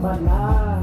naman ah